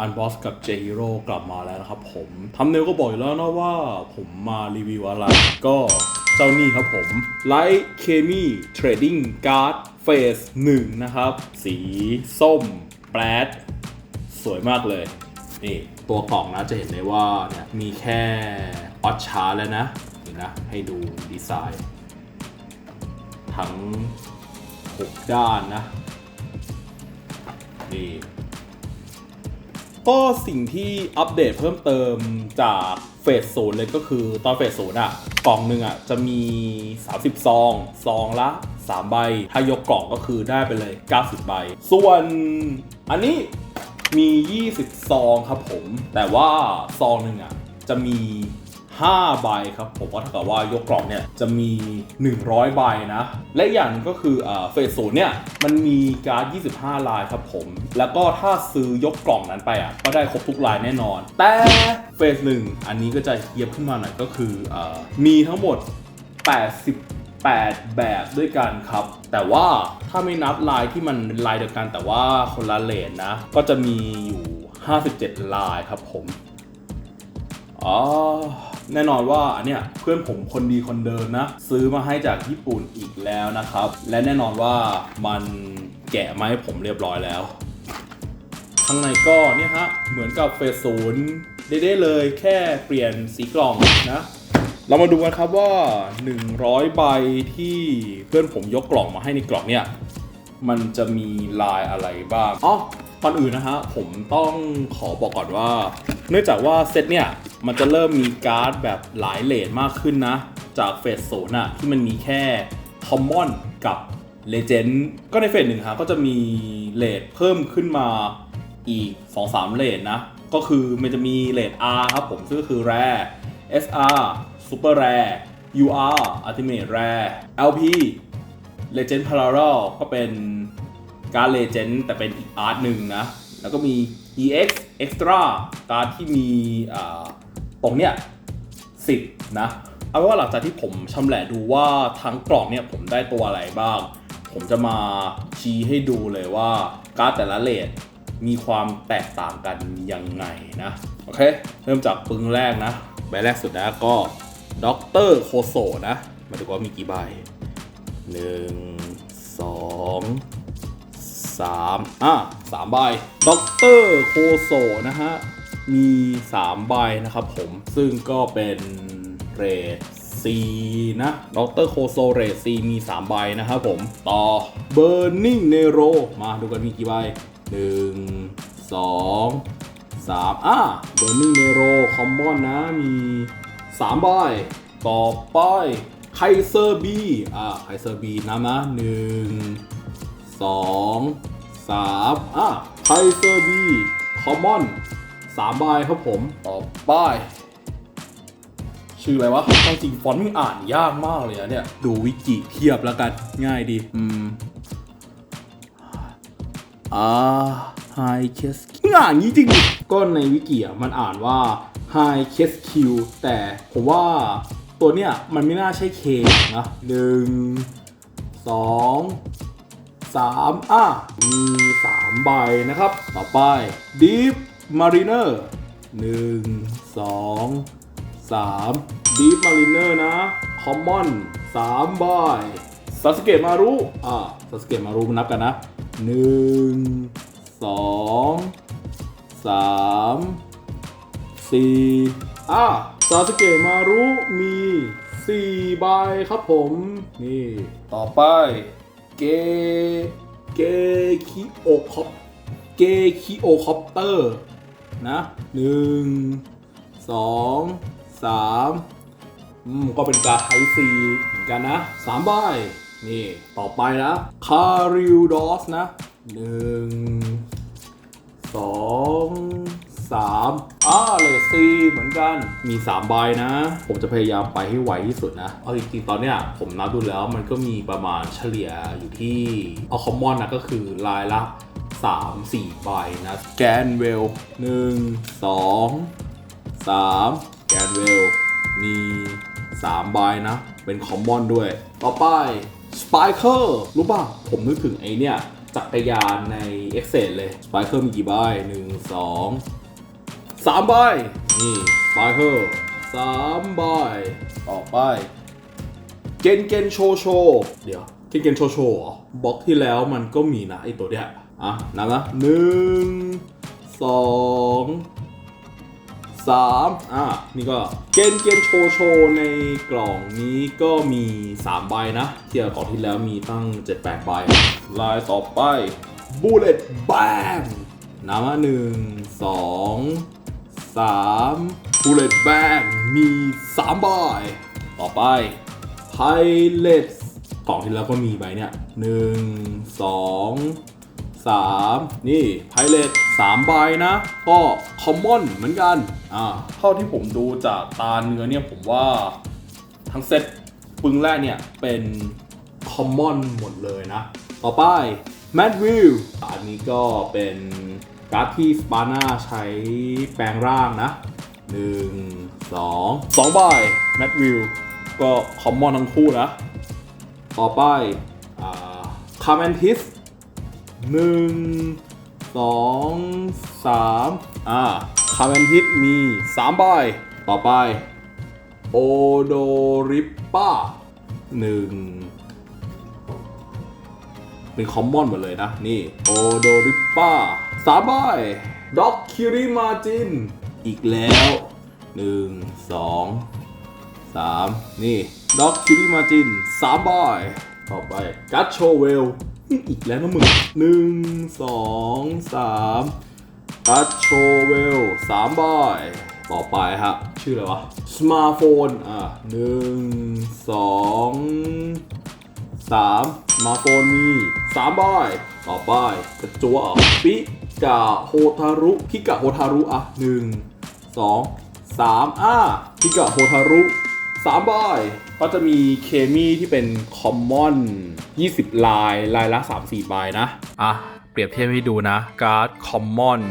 อันบอสกับเจฮิโร่กลับมาแล้วนะครับผมทำเนลก็บอกอยู่แล้วนะว่าผมมารีวิวอะไร ก็เจ้านี่ครับผม Light Chemi Trading Card Phase 1นะครับ สีส้ม แปรดสวยมากเลย นี่ ตัวกล่องนะจะเห็นได้ว่าเนี่ยมีแค่ออชชาร์แล้วนะนี่นะ ให้ดูดีไซน์ ทั้ง 6 ด้านนะ นี่ ก็สิ่งที่อัปเดตเพิ่มเติมจากเฟสศูนย์เลยก็คือตอนเฟสศูนย์อะกล่องหนึ่งอะ จะมี 30 ซอง ซองละ 3 ใบ ถ้ายกกล่องก็คือได้ไปเลย 90 ใบ ส่วนอันนี้มี 20 ซองครับผม แต่ว่าซองหนึ่งอะ จะมี 5ใบครับ ผมก็เท่ากับว่ายกกล่องเนี่ยจะมี 100 ใบนะ และอย่างก็คือเฟสศูนย์เนี่ยมันมีการ์ด 25 ลายครับผม แล้วก็ถ้าซื้อยกกล่องนั้นไปอะก็ได้ครบทุกลายแน่นอน แต่เฟสหนึ่งอันนี้ก็จะเยียบขึ้นมาหน่อยก็คืออมีทั้งหมด88แบบด้วยกันครับ แต่ว่าถ้าไม่นับลายที่มันเป็นลายเดียวกัน แต่ว่าคนละเลนนะ ก็จะมีอยู่ 57 ลายครับผมอ๋อ แน่นอนว่าเนี้ยเพื่อนผมคนดีคนเดิมนะ ซื้อมาให้จากญี่ปุ่นอีกแล้วนะครับ และแน่นอนว่ามันแกะมาให้ผมเรียบร้อยแล้วข้างในก็เนี่ยฮะเหมือนกับเฟสศูนย์ได้เลยแค่เปลี่ยนสีกล่องนะเรามาดูกันครับว่า 100 ใบที่เพื่อนผมยกกล่องมาให้ในกล่องเนี่ย มันจะมีลายอะไรบ้างอ๋อก่อนอื่นนะฮะ ผมต้องขอบอกก่อนว่า เนื่องจากว่าเซตเนี่ยมันจะเริ่มมีการ์ดแบบหลายเลนมากขึ้นนะ จากเฟสโซนอะที่มันมีแค่คอมมอนกับเลเจนด์ก็ในเฟสหนึ่งฮะก็จะมีเลทเพิ่มขึ้นมาอีก 2-3 เลทนะ ก็คือมันจะมีเลท R ครับผมซึ่งก็คือ Rare SR Super Rare UR Ultimate Rare LP Legend Parallel ก็เป็นการ์ด Legend แต่เป็นอีกอาร์ตหนึ่งนะ แล้วก็มี EX Extra การ์ดที่มีตรงเนี้ย10นะเอาเป็นว่าหลังจากที่ผมชำแหละดูว่าทั้งกล่องเนี่ยผมได้ตัวอะไรบ้าง ผมจะมาชี้ให้ดูเลยว่าการ์ดแต่ละเลทมีความแตกต่างกันยังไงนะ โอเค เริ่มจากปึงแรกนะ ใบแรกสุดนะก็ด็อกเตอร์โคโซนะ มาดูว่ามีกี่ใบหนึ่งสอง สามอะสามใบด็อกเตอร์โคโซนะฮะ มีสามใบนะครับผม ซึ่งก็เป็นเรท C นะด็อกเตอร์โคโซเรท C มี 3 ใบนะครับผม ต่อ Burning Nero มาดูกันมีกี่ใบหนึ่งสองสามอะ Burning Nero Common นะ มี 3 ใบ ต่อไปไคเซอร์บีอ่าไคเซอร์บีนะนะหนึ่ง สองสามอะไคเซอร์บีคอมมอนสามใบครับผมต่อไปชื่ออะไรวะเอาจริงฟอนต์มันอ่านยากมากเลยอะเนี่ย ดูวิกิเทียบแล้วกัน ง่ายดี อืม อ่า High Case อ่านงี้จริงดิก็ในวิกิอะมันอ่านว่า High Case Q แต่ผมว่าตัวเนี้ยมันไม่น่าใช่ K นะหนึ่งสอง สามอะมีสามใบนะครับ ต่อไป Deep Mariner หนึ่งสองสาม Deep Mariner นะ Common สามใบซาสเกะมารุอะซาสเกะมารุนับกันนะหนึ่งสองสามสี่อะซาสเกะมารุมีสี่ใบครับผม นี่ ต่อไป เกเกคิโอคอปเกคิโอคอปเตอร์นะหนึ่งสองสามอืมก็เป็นการไทซีเหมือนกันนะสามใบนี่ ต่อไปนะคาริลดอสนะหนึ่งสอง สามอ่าเลสซีเหมือนกันมีสามใบนะ ผมจะพยายามไปให้ไวที่สุดนะ เอาจริงๆ ตอนเนี้ยผมนับดูแล้วมันก็มีประมาณเฉลี่ยอยู่ที่เอาคอมมอนนะก็คือลายละ 3 4 ใบนะ แกนเวล 1 2 3 แกนเวล มี 3 ใบนะ เป็นคอมมอนด้วย ต่อไปสไปเคอร์รู้ป่ะ ผมนึกถึงไอเนี่ยจักรยานใน e x c e l เลยสไปเ e อร์มีกี่ใบหนึ่ง สองสามใบนี่สไปเ e อร์สามใบต่อไป เกนเกนโชโช เดี๋ยว เกนเกนโชโชเหรอบล็อกที่แล้วมันก็มีนะไอตัวเนี้ยอะนับนะหนึ่งสองสามอะ นี่ก็เกนเกนโชโชในกล่องนี้ก็มี 3 ใบนะ เทียบกับกล่องที่แล้วมีตั้ง 7-8 ใบ ลายต่อไป Bullet Bang นับมาหนึ่งสอง สาม Bullet Bang มี 3 ใบ ต่อไป Pilot กล่องที่แล้วก็มีใบเนี่ยหนึ่งสองสามนี่ Pilot สามใบนะ ก็ Common เหมือนกัน อ่า เท่าที่ผมดูจากตาเนื้อเนี่ยผมว่าทั้งเซตปึงแรกเนี่ยเป็น Common หมดเลยนะ ต่อไป Mad Wheel อันนี้ก็เป็น การ์ดที่สปาน่าใช้แปลงร่างนะหนึ่งสองสองใบ Mad Wheel ก็คอมมอนทั้งคู่นะ ต่อไปคาร์แมนทิสหนึ่งสองสามอ่าคาร์แมนทิสมีสามใบต่อไปโอโดริปป้าหนึ่งเป็นคอมมอนหมดเลยนะ นี่โอโดริปป้า สามใบด็อกคิริมาจิน อีกแล้วหนึ่งสองสามนี่ด็อกคิริมาจินสามใบต่อไปกัตโชเวลอีกแล้วนะมึงหนึ่งสองสามกัตโชเวลสามใบต่อไปฮะ ชื่ออะไรวะสมาร์ทโฟนอะหนึ่งสองสามสมาร์ทโฟนมีสามใบต่อไปกระจัวปิ กะโฮทารุพิกะโฮทารุอะหนึ่งสองสามอะพิกะโฮทารุสามใบก็จะมีเคมีที่เป็นคอมมอน20 ลาย ลายละ 3-4 ใบนะ อะ เปรียบเทียบให้ดูนะ การ์ดคอมมอน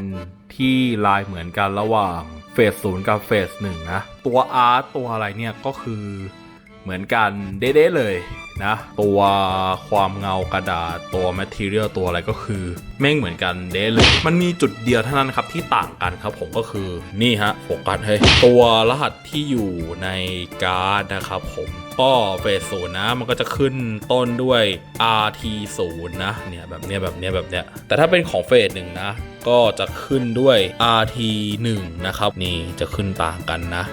ที่ลายเหมือนกันระหว่างเฟสศูนย์กับเฟสหนึ่งนะ ตัวอาร์ตตัวอะไรเนี่ยก็คือ เหมือนกันเด้ๆเลยนะ ตัวความเงากระดาษตัวแมทเทียลตัวอะไรก็คือ แม่งเหมือนกันเด้เลย มันมีจุดเดียวเท่านั้นครับที่ต่างกันครับผมก็คือนี่ฮะโฟกัสให้ยตัวรหัสที่อยู่ในการ์ดนะครับผมก็เฟสศูนย์นะมันก็จะขึ้นต้นด้วย RT 0นะเนี่ยแบบเนี้ยแบบเนี้ยแบบเนี้ยแต่ถ้าเป็นของเฟสหนึ่งนะ ก็จะขึ้นด้วย RT 1นะครับนี่จะขึ้นต่างกันนะ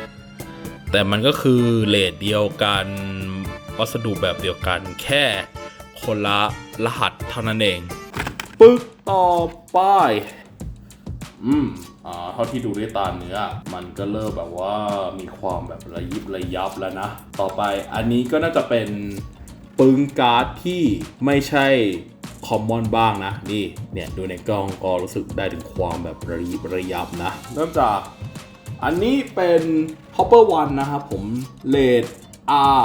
แต่มันก็คือเลทเดียวกันวัสดุแบบเดียวกันแค่คนละรหัสเท่านั้นเอง ปึ๊กต่อไป อืมอ่าเท่าที่ดูด้วยตาเนื้อ มันก็เริ่มแบบว่ามีความแบบระยิบระยับแล้วนะ ต่อไปอันนี้ก็น่าจะเป็นปึ้งการ์ดที่ไม่ใช่คอมมอนบ้างนะ นี่เนี่ยดูในกล้องก็รู้สึกได้ถึงความแบบระยิบระยับนะ เริ่มจากอันนี้เป็น Hopper One นะครับผมเลด R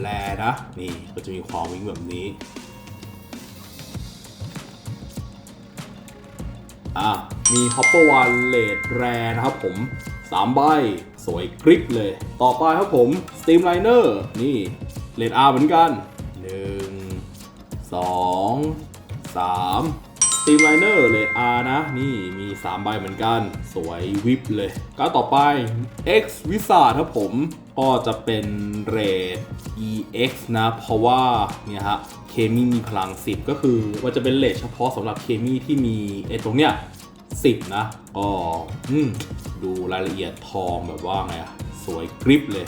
แลนะ นี่ก็จะมีความวิ่งแบบนี้ อะ มี Hopper One เลดแรนะครับผม3ใบ สวยกริปเลย ต่อไปครับผม Steamliner นี่เลด R เหมือนกัน 1 2 3 Streamliner เลด R นะ นี่มี 3 ใบเหมือนกัน สวยวิบเลยการต่อไป X Wizard ครับผม ก็จะเป็นเรท EX นะ เพราะว่า เนี่ยฮะ เคมีมีพลัง 10 ก็คือว่าจะเป็นเลทเฉพาะสำหรับเคมีที่มีไอ้ตรงเนี้ย10 นะก็อืมดูรายละเอียดทองแบบว่าไงอะสวยกริปเลย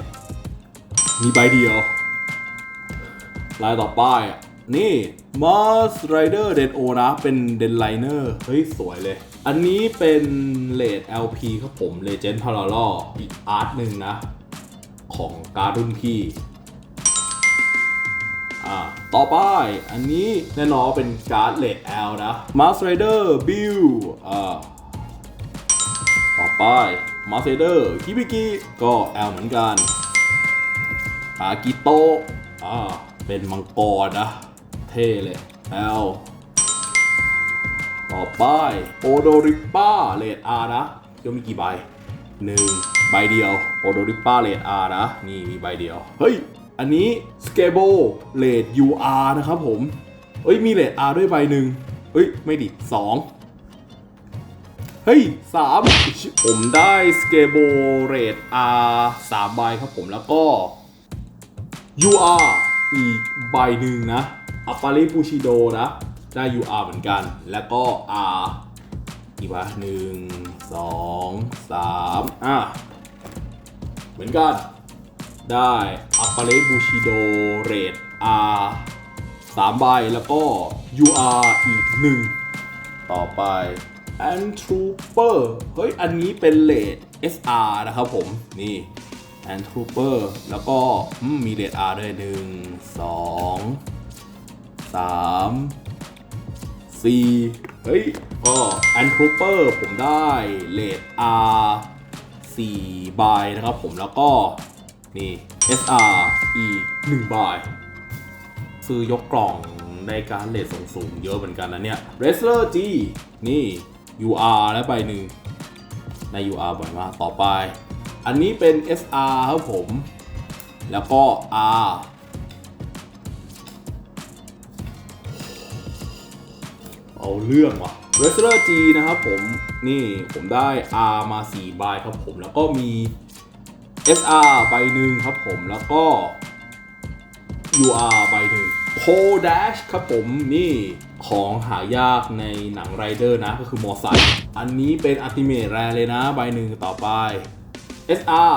มีใบเดียว ลายต่อไปอะ นี่ Mars Rider d e n O นะ เป็น d e n Liner เฮ้ย สวยเลย อันนี้เป็นเลด LP ครับผม Legend Parallel อีกอาร์ตหนึ่งนะ ของการ์ดรุ่นพี่อ่าต่อไป อันนี้แน่นอนเป็นการ์ดเลด L นะ Mars Rider Bill อ่าต่อไป Mars Rider คิบิกิก็ L เหมือนกันอากิโตะอ่าเป็นมังกรนะ ท่เลย L ต่อไปโอโดริป้าเลดอาร์นะก็มีกี่ใบหนึ่งใบเดียวโอโดริป้าเลดอาร์นะ นี่มีใบเดียว เฮ้ย อันนี้สเกโบเลด UR นะครับผม เอ้ย มีเลด R ด้วยใบหนึ่งเอ้ย ไม่ดิสองเฮ้ยสามผมได้สเกโบเรด R สามใบครับผมแล้วก็ UR อีกใบหนึ่งนะ อัปปาริปูชิโดนะได้ UR เหมือนกัน แล้วก็ R อีกวะหนึ่งสองสามอะเหมือนกัน ได้อัปปาริปูชิโดเรด R สามใบแล้วก็ UR อีกหนึ่งต่อไป a n t r o p e r เฮ้ย อันนี้เป็นเลด SR นะครับผม นี่ a n t r o p e r แล้วก็มมีเลด R ด้วยหนึ่งสอง สามสี่เฮ้ยก็ a n t r o p e r ผมได้เลด R สี่ใบนะครับผมแล้วก็นี่ SR อีกหนึ่งใบซื้อยกกล่องในการเลทสูงๆเยอะเหมือนกันนะเนี่ย Wrestler G นี่ UR และใบหนึ่งใน UR บ่อยมากต่อไป อันนี้เป็น SR ครับผม แล้วก็ R เอาเรื่องว่ะ Wrestler G นะครับผม นี่ผมได้ R มา 4 ใบครับผม แล้วก็มี SR ใบหนึ่งครับผม แล้วก็ UR ใบหนึ่งโ Dash ครับผมนี่ของหายากในหนังไรเดอร์นะ ก็คือมอไซค์อันนี้เป็นอัติเม e แรเลยนะ ใบหนึ่งต่อไป SR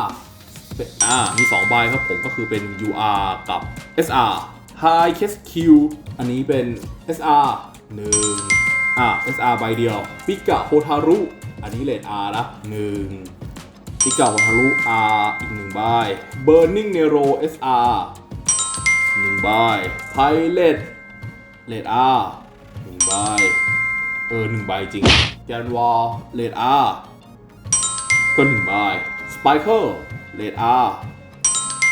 อ่ามี 2 ใบครับผมก็คือเป็น UR กับ SR High Case Q อันนี้เป็น SR 1 อ่า SR ใบเดียวปิกะโ t ทารุ อันนี้เลด R นะ1ปิกะโ t ทารุ R อีก1ใบ Burning Nero SR หนึ่งใบไพเลตเลดอาร์หนึ่งใบ เออหนึ่งใบจริงแกนวอลเลดอาร์ก็หนึ่งใบสไปเคิลเลดอาร์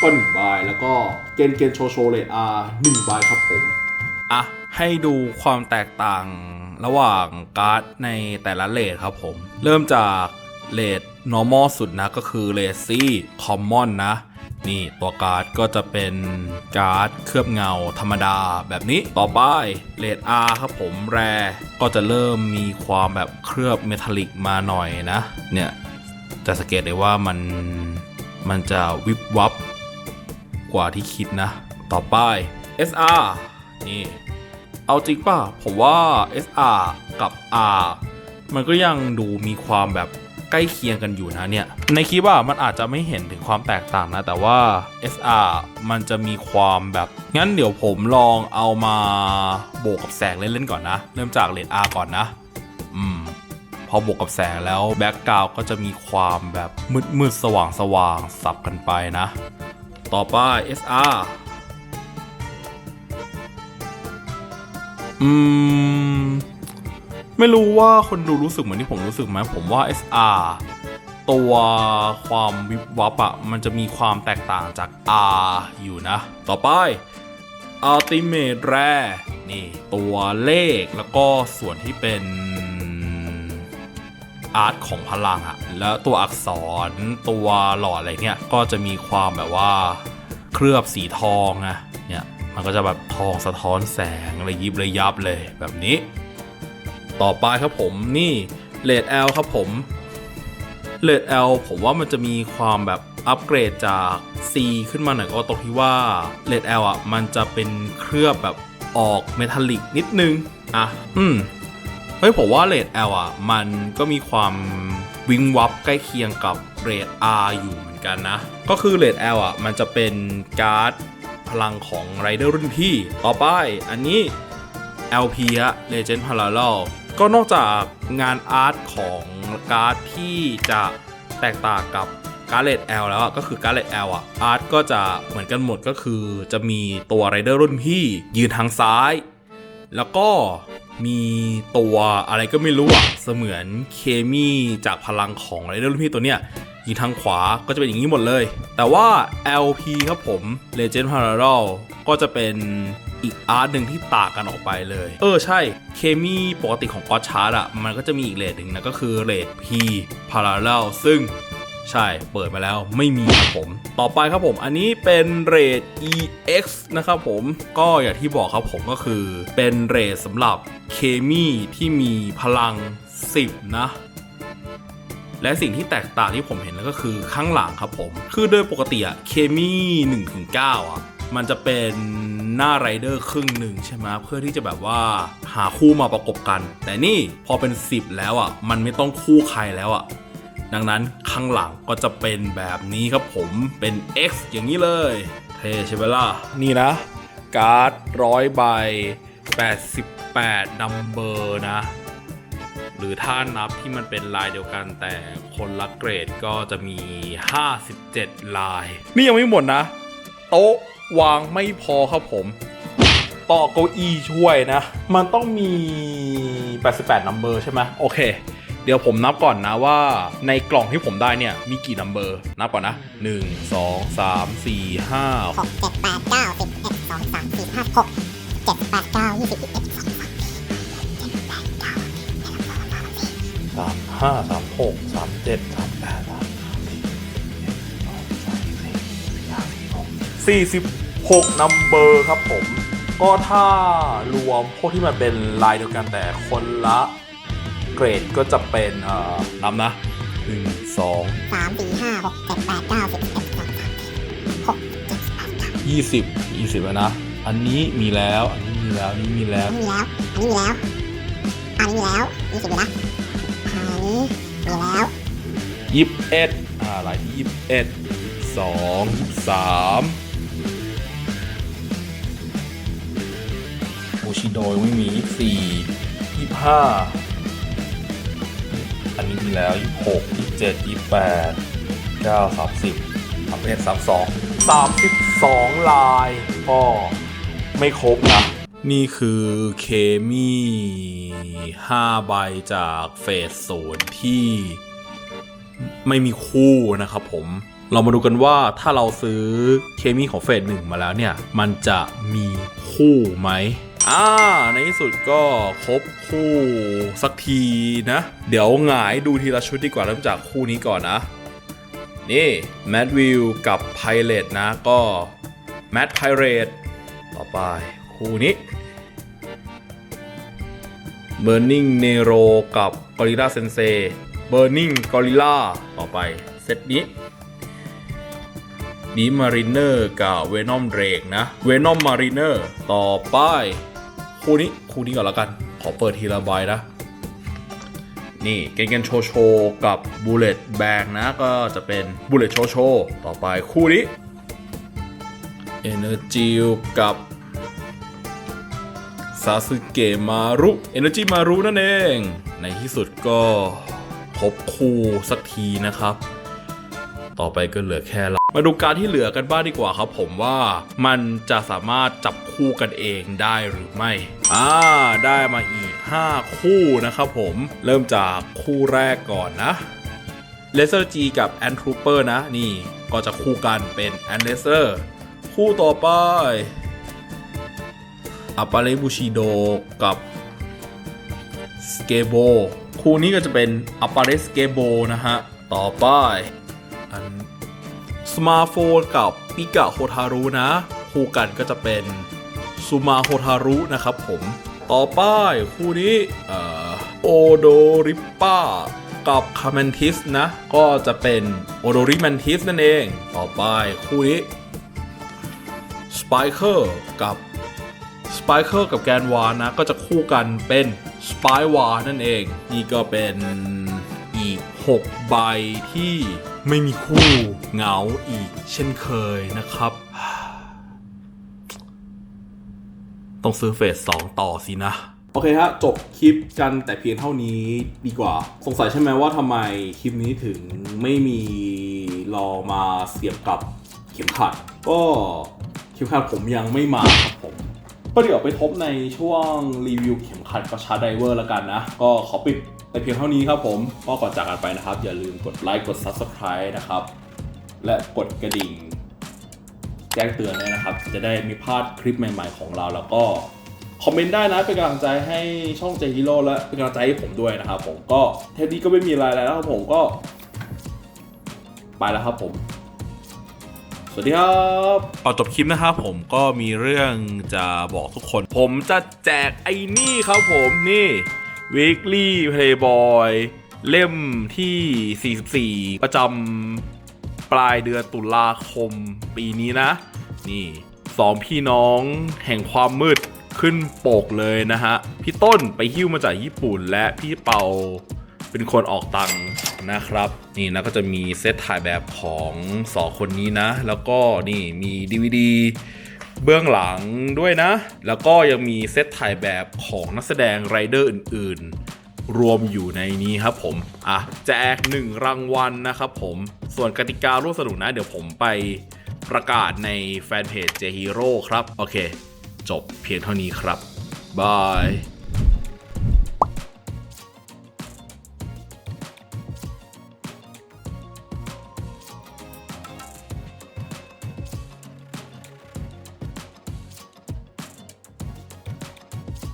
ก็หนึ่งใบ แล้วก็เกนเกนโชโชเลดอาร์หนึ่งใบครับผม อะ ให้ดูความแตกต่าง ระหว่างการ์ดในแต่ละเลทครับผม เริ่มจากเลท normal สุดนะก็คือเลซี่ common นะ นี่ตัวการ์ดก็จะเป็นการ์ดเคลือบเงาธรรมดาแบบนี้ต่อไปเลด R ครับผมแรก็จะเริ่มมีความแบบเคลือบเมทัลลิกมาหน่อยนะ เนี่ยจะสังเกตได้ว่ามันมันจะวิบวับกว่าที่คิดนะ ต่อไป SR นี่ เอาจริงป่ะ ผมว่า SR กับ R มันก็ยังดูมีความแบบใกล้เคียงกันอยู่นะเนี่ย ในคลิปอะมันอาจจะไม่เห็นถึงความแตกต่างนะ แต่ว่า SR มันจะมีความแบบ งั้นเดี๋ยวผมลองเอามาโบกกับแสงเล่นๆก่อนนะ เริ่มจากเลด R ก่อนนะ อืม พอบวกกับแสงแล้วแบ็กกราวก็จะมีความแบบมืดๆสว่างๆสับกันไปนะ ต่อไป SR อืม ไม่รู้ว่าคนดูรู้สึกเหมือนที่ผมรู้สึกไหมผมว่า SR ตัวความวิบวับอะมันจะมีความแตกต่างจาก R อยู่นะ ต่อไป Ultimate Rare นี่ตัวเลขแล้วก็ส่วนที่เป็นอาร์ตของพลังอะแล้วตัวอักษรตัวหลอดอะไรเนี่ย ก็จะมีความแบบว่าเคลือบสีทองนะเนี่ย มันก็จะแบบทองสะท้อนแสงระยิบระยับเลยแบบนี้ ต่อไปครับผมนี่เลด L ครับผมเลด L ผมว่ามันจะมีความแบบอัปเกรดจาก C ขึ้นมาหน่อยก็ตรงที่ว่าเลด L อะมันจะเป็นเคลือบแบบออกเมทัลลิกนิดนึง อะ อืมเฮ้ยผมว่าเลด L อะ มันก็มีความวิงวับใกล้เคียงกับเรด R อยู่เหมือนกันนะ ก็คือเลด L อะ มันจะเป็นการ์ด พลังของไรเดอร์รุ่นพี่ ต่อไปอันนี้ LP ฮะ Legend Parallel ก็นอกจากงานอาร์ตของการ์ดที่จะแตกต่างกับการ์ดเลด L แล้วอะก็คือการ์ดเลด L อะอาร์ตก็จะเหมือนกันหมดก็คือจะมีตัวไรเดอร์รุ่นพี่ ยืนทางซ้าย แล้วก็มีตัวอะไรก็ไม่รู้อะเสมือนเคมีจากพลังของไรเดอร์รุ่นพี่ตัวเนี้ย ยืนทางขวาก็จะเป็นอย่างนี้หมดเลย แต่ว่า LP ครับผม Legend Parallel ก็จะเป็นอีกอาร์ตหนึ่งที่ต่างกันออกไปเลย เออใช่ เคมีปกติของกอชาร์ดอะมันก็จะมีอีกเลทหนึ่งนะก็คือเลท P Parallel ซึ่งใช่ เปิดมาแล้วไม่มีครับผม ต่อไปครับผม อันนี้เป็นเรท EX นะครับผม ก็อย่างที่บอกครับผมก็คือ เป็นเรทสำหรับเคมีที่มีพลัง 10 นะ และสิ่งที่แตกต่างที่ผมเห็นแล้วก็คือข้างหลังครับผม คือโดยปกติอะเคมี1ถึง9อะมันจะเป็นหน้าไรเดอร์ครึ่งหนึ่งใช่ไหมเพื่อที่จะแบบว่าหาคู่มาประกบกัน แต่นี่พอเป็น 10 แล้วอะมันไม่ต้องคู่ใครแล้วอะดังนั้นข้างหลังก็จะเป็นแบบนี้ครับผมเป็น X อย่างนี้เลยเท่ใช่ไหมล่ะนี่นะ การ์ดร้อยใบ 88นัมเบอร์นะ หรือถ้านับที่มันเป็นลายเดียวกัน แต่คนละเกรดก็จะมี 57 ลาย นี่ยังไม่หมดนะ โต๊ะวางไม่พอครับผมต่อเก้าอี้ช่วยนะ มันต้องมี 88 number ใช่ไหมโอเค เดี๋ยวผมนับก่อนนะว่าในกล่องที่ผมได้เนี่ย มีกี่ number นับก่อนนะ 1 2 3 4 5 6 7 8 9 10 11 12 13 14 15 16 7 8 9 20 21 สามห้าสามหกสามเจ็ดสามแปดสามสี่สิบหกนัมเบอร์ครับผม ก็ถ้ารวมพวกที่มันเป็นลายเดียวกันแต่คนละเกรดก็จะเป็นเอ่อนับนะหนึ่งสองสามสี่ห้าหกเจ็ดแปดเก้าสิบเอ็ดสองสามสี่หกเจ็ดสิบแปดเก้ายี่สิบยี่สิบแล้วนะ อันนี้มีแล้ว อันนี้มีแล้วอันนี้มีแล้ว อันนี้มีแล้ว อันนี้มีแล้ว อันนี้มีแล้วยี่สิบอยู่นะ นี้มีแล้วยี่สิบเอ็ดอ่าลายที่ยี่สิบเอ็ดสองสามโอชิโดยังไม่มียี่สี่ยี่ห้าอันนี้มีแล้วยี่หกยี่เจ็ดยี่แปดเก้าสามสิบสามเอ็ดสามสองสามสิบสองลายก็ไม่ครบนะ นี่คือเคมี5ใบจากเฟสศูนย์ที่ไม่มีคู่นะครับผม เรามาดูกันว่าถ้าเราซื้อเคมีของเฟสหนึ่งมาแล้วเนี่ย มันจะมีคู่ไหมอ่าในที่สุดก็ครบคู่สักทีนะ เดี๋ยวหงายดูทีละชุดดีกว่าเริ่มจากคู่นี้ก่อนนะ นี่แมดวิลกับไพเรตนะก็แมดไพเรตต่อไป คู่นี้ Burning Nero กับ Gorilla Sensei Burning Gorilla ต่อไป เซตนี้ดีมาริเนอร์กับ Venom Drake นะ Venom Mariner ต่อไปคู่นี้คู่นี้ก่อนล้วกัน ขอเปิดทีละใบนะ นี่เกนเกนโชโชกับ Bullet Bang นะ ก็จะเป็น Bullet โชโชต่อไปคู่นี้ Energy กับาสึเกะมารุเอเนจีมารุนั่นเอง ในที่สุดก็ครบคู่สักทีนะครับ ต่อไปก็เหลือแค่ละมาดูการที่เหลือกันบ้างดีกว่าครับผมว่ามันจะสามารถจับคู่กันเองได้หรือไม่ อ่า ได้มาอีก 5 คู่นะครับผม เริ่มจากคู่แรกก่อนนะเลเซอร์จีกับแอนทรูเปอร์นะ นี่ก็จะคู่กันเป็นแอนเลเซอร์คู่ต่อไป อัปปาเลบูชิโดกับสเกโบคู่นี้ก็จะเป็นอัปปาเลสเกโบนะฮะ ต่อไปอันสมาโฟนกับปิกะโฮทารุนะ คู่กันก็จะเป็นซูมาโฮทารุนะครับผมต่อไปคู่นี้อ่อโอโดริปป้ากับคาเมนทิสนะ ก็จะเป็นโอโดริแมนทิสนั่นเอง ต่อไปคู่นี้สไปเคอร์กับ สไปเคอร์กับแกนวานะ ก็จะคู่กันเป็นสปายวานั่นเอง นี่ก็เป็นอีก 6 ใบที่ไม่มีคู่เหงาอีกเช่นเคยนะครับ ต้องซื้อเฟส 2 ต่อสินะโอเคฮะ จบคลิปกันแต่เพียงเท่านี้ดีกว่า สงสัยใช่ไหมว่าทำไมคลิปนี้ถึงไม่มีรอมาเสียบกับเข็มขัด ก็เข็มขัดผมยังไม่มาครับผม ก็เดี๋ยวไปทบในช่วงรีวิวเข็มขัดกระชาไดเวอร์แล้วกันนะ ก็ขอปิดแต่เพียงเท่านี้ครับผม ก็ก่อนจากกันไปนะครับ อย่าลืมกดไลค์กด Subscribe นะครับ และกดกระดิ่ง แจ้งเตือนด้วยนะครับ จะได้ไม่พลาดคลิปใหม่ๆของเราแล้วก็คอมเมนต์ได้นะเป็นกำลังใจให้ช่องเจฮิโร่และเป็นกำลังใจให้ผมด้วยนะครับผมก็เทปนี้ก็ไม่มีอะไรแล้วครับผมก็ ไปแล้วครับผม วัสดีครับก่อนจบคลิปนะครับผมก็มีเรื่องจะบอกทุกคน ผมจะแจกไอ้นี่ครับผมนี่ Weekly Playboy เล่มที่ 44 ประจำปลายเดือนตุลาคมปีนี้นะ นี่สองพี่น้องแห่งความมืดขึ้นปกเลยนะฮะ พี่ต้นไปหิ้วมาจากญี่ปุ่นและพี่เปา เป็นคนออกตังค์นะครับ นี่นะก็จะมีเซตถ่ายแบบของสองคนนี้นะ แล้วก็นี่มี DVD เบื้องหลังด้วยนะ แล้วก็ยังมีเซตถ่ายแบบของนักแสดงไรเดอร์อื่นๆ รวมอยู่ในนี้ครับผม อะ แจก1รางวัลนะครับผม ส่วนกติการ่วมสนุกนะ เดี๋ยวผมไปประกาศในแฟนเพจ J Hero ครับ โอเค จบเพียงเท่านี้ครับ บาย